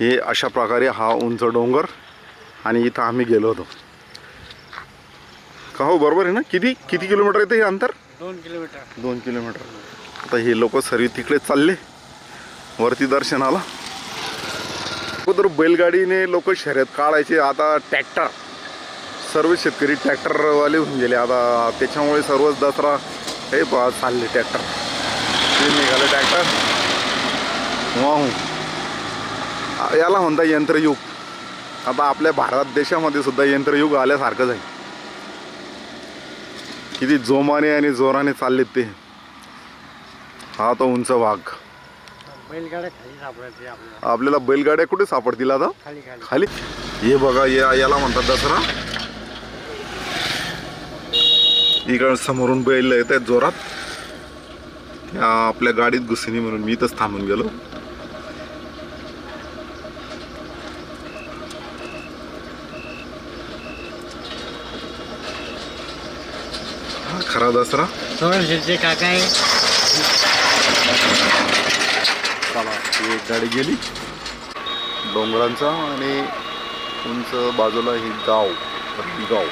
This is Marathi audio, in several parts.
हे अशा प्रकारे हा उंच डोंगर आणि इथं आम्ही गेलो होतो. का हो बरोबर आहे ना? किती किती किलोमीटर येते हे अंतर? दोन किलोमीटर. दोन किलोमीटर. आता हे लोक सर्व तिकडे चालले वरती दर्शनाला. अगोदर बैलगाडीने लोक शर्यत काढायचे. आता ट्रॅक्टर. सर्व शेतकरी ट्रॅक्टरवाले होऊन गेले. आता त्याच्यामुळे सर्वच दसरा हे चालले ट्रॅक्टर. निघाले ट्रॅक्टर. वाहू आ- याला म्हणता यंत्रयुग. आता आपल्या भारत देशामध्ये सुद्धा यंत्रयुग आल्यासारखंच आहे किती जोमाने आणि जोराने चाललेत ते. हा तो उंच वाघ. आपल्याला. बैलगाड्या कुठे सापडतील आता? खाली हे बघा या याला म्हणतात दसरा. इकडं समोरून बैल येत आहेत जोरात. आपल्या गाडीत घुसणी म्हणून मी इथंच थांबून गेलो. खरा दसरा? सोळा शेटचे काका आहे चला ही एक गाडी गेली. डोंगरांचा आणि उंच बाजूला ही गाव गाव.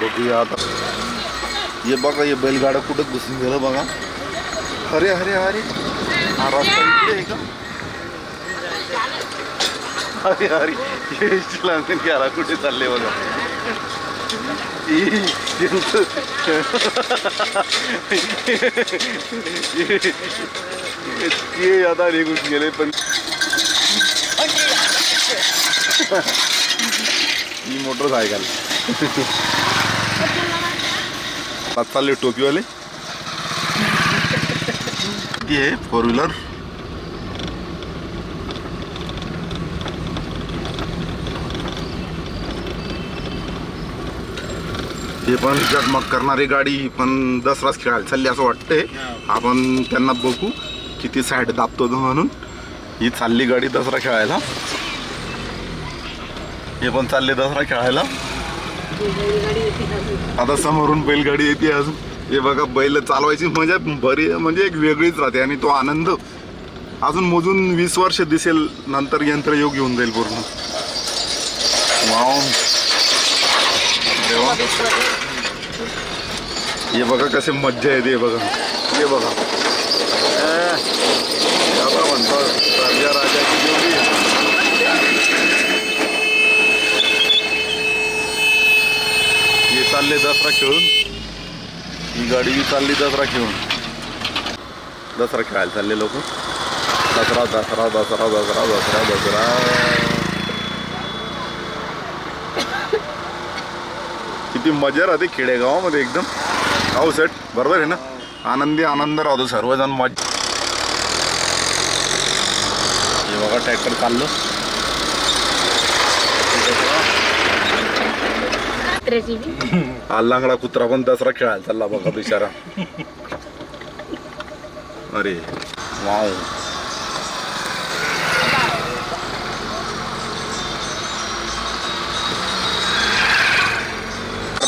बघूया आता. हे बघा हे बैलगाडा कुठं घुसून गेलं बघा. अरे अरे अरे हा रस्ता इकडे आहे का? अरे अरे हे लागून कुठे चालले बघा ते आता निघून गेले पण ही मोटरसायकल. पाच चालले टोपीवाले. ती आहे फोर व्हीलर हे पण जगमग करणारी गाडी पण दसराच खेळायला चालली असं वाटतंय. आपण त्यांना बघू किती साईड दाबतो तो म्हणून. ही चालली गाडी दसरा खेळायला. हे पण चालले दसरा खेळायला. आता समोरून बैलगाडी येते अजून. हे बघा बैल चालवायची मजा बरी म्हणजे एक वेगळीच राहते आणि तो आनंद. अजून मोजून वीस वर्ष दिसेल नंतर यंत्रयोग येऊन जाईल पूर्ण. वाव. हे बघा कसे मज्जा येते हे बघा. हे बघा. आता म्हणतो राजा राजाची हे चालले दसरा खेळून. ही गाडी चालली दसरा खेळून. दसरा खेळायला चालले लोक. दसरा दसरा दसरा दसरा दसरा दसरा. किती मजा राहते खेडेगावामध्ये एकदम. हो सेट बरोबर आहे ना? आनंदी आनंद राहतो सर्वजण मजा हे बघा ट्रॅक्टर चाललो. हा लांगडा कुत्रा पण दसरा खेळायला चालला बघा बिचारा. अरे वाव.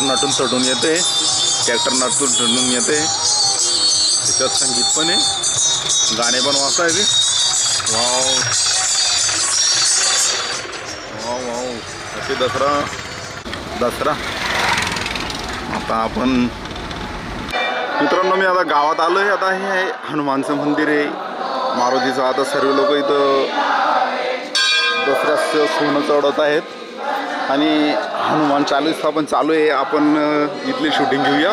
नटून चढून येते ट्रॅक्टर नटून चढून येते. त्याच्यात संगीत पण आहे गाणे पण वाचता येते वाव. Wow wow. असे दसरा दसरा. आता आपण मित्रांनो मी आता गावात आलो आहे आता हे आहे हनुमानचं मंदिर आहे. मारुतीचं. आता सर्व लोक इथं दसऱ्यास सोनं चढवत आहेत. आणि हनुमान चालीसा पण चालू आहे. आपण इथली शूटिंग घेऊया.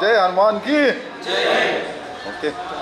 जय हनुमान की। ओके।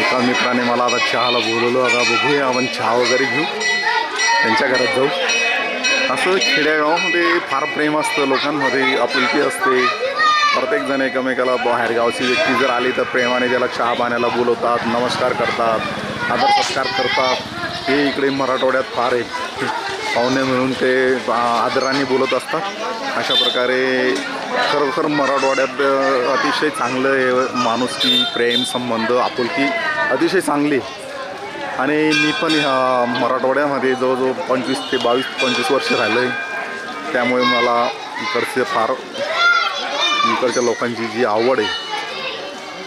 एका मित्राने मला आता चहाला बोलवलं. आता बघूया आपण चहा वगैरे घेऊ. त्यांच्या घरात जाऊ. असं खेड्यागावामध्ये फार प्रेम असतं लोकांमध्ये आपुलकी असते. प्रत्येकजण एकमेकाला बाहेरगावची व्यक्ती जर आली तर प्रेमाने त्याला चहा पाण्याला बोलवतात नमस्कार करतात आदर सत्कार करतात. हे इकडे मराठवाड्यात फार आहे पाहुणे मिळून ते आदराने बोलत असतात. अशा प्रकारे खरोखर मराठवाड्यात अतिशय चांगलं आहे माणुसकी प्रेम संबंध आपुलकी अतिशय चांगली आहे. आणि मी पण ह्या मराठवाड्यामध्ये जवळजवळ पंचवीस ते बावीस पंचवीस वर्ष राहिलं आहे त्यामुळे मला इकडचे फार इकडच्या लोकांची जी आवड आहे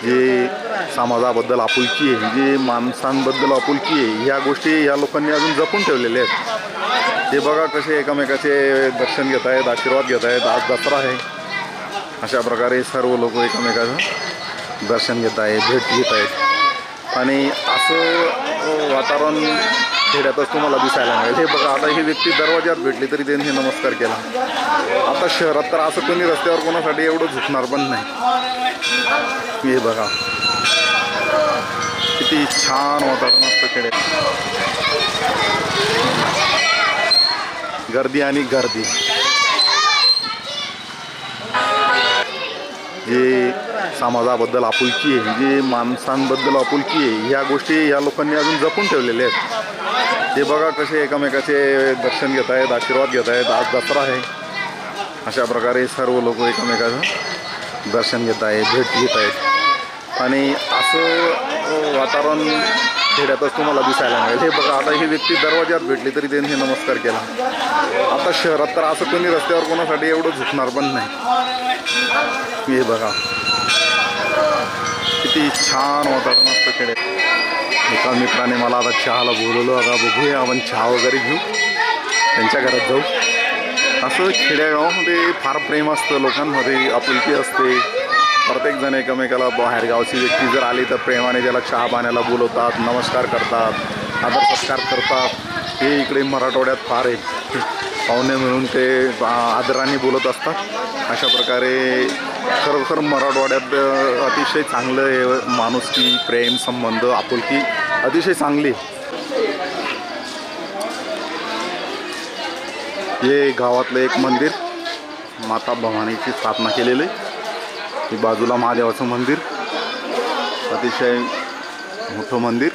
जे समाजाबद्दल आपुलकी आहे जे माणसांबद्दल आपुलकी आहे ह्या गोष्टी ह्या लोकांनी अजून जपून ठेवलेल्या आहेत. ते बघा कसे एकमेकाचे दर्शन घेत आहेत आशीर्वाद घेत आहेत आज दसरा आहे. अशा प्रकारे सर्व लोक एकमेकाचं दर्शन घेत आहेत भेट घेत आहेत आणि असं वातावरण खेड्यातच तुम्हाला दिसायला मिळेल. हे बघा आता ही व्यक्ती दरवाज्यात भेटली तरी त्यांनी नमस्कार केला. आता शहरात तर असं कोणी रस्त्यावर कोणासाठी एवढं झुकणार पण नाही. हे बघा. किती छान वातावरण असतं खेड्यात. गर्दी आणि गर्दी. जे समाजाबद्दल आपुलकी आहे जे माणसांबद्दल आपुलकी आहे ह्या गोष्टी ह्या लोकांनी अजून जपून ठेवलेल्या आहेत. ते बघा कसे एकमेकाचे दर्शन घेत आहेत आशीर्वाद घेत आहेत आज दसरा आहे. अशा प्रकारे सर्व लोक एकमेकाचं दर्शन घेत आहेत भेट घेत आहेत. आणि असं वातावरण खेड्यातच तुम्हाला दिसायला मिळेल. हे बघा आता ही व्यक्ती दरवाज्यात भेटली तरी त्यांनी नमस्कार केला. आता शहरात तर असं कोणी रस्त्यावर कोणासाठी एवढं झुकणार पण नाही. हे बघा. किती छान वातावरण असतं खेड्यात. एका मित्राने मला आता चहाला बोलवलं. आता बघूया आपण चहा वगैरे घेऊ. त्यांच्या घरात जाऊ. असं खेड्यागावामध्ये फार प्रेम असतं लोकांमध्ये आपुलकी असते. प्रत्येकजण एकमेकाला बाहेरगावची व्यक्ती जर आली तर प्रेमाने त्याला चहा पाण्याला बोलवतात नमस्कार करतात आदर सत्कार करतात. हे इकडे मराठवाड्यात फार आहे पाहुणे मिळून ते आदराने बोलत असतात. अशा प्रकारे खरोखर मराठवाड्यात अतिशय चांगलं आहे माणुसकी प्रेम संबंध आपुलकी अतिशय चांगली. आहे. हे गावातलं एक मंदिर माता भवानीची स्थापना केलेली. ही बाजूला महादेवाचं मंदिर. अतिशय मोठं मंदिर.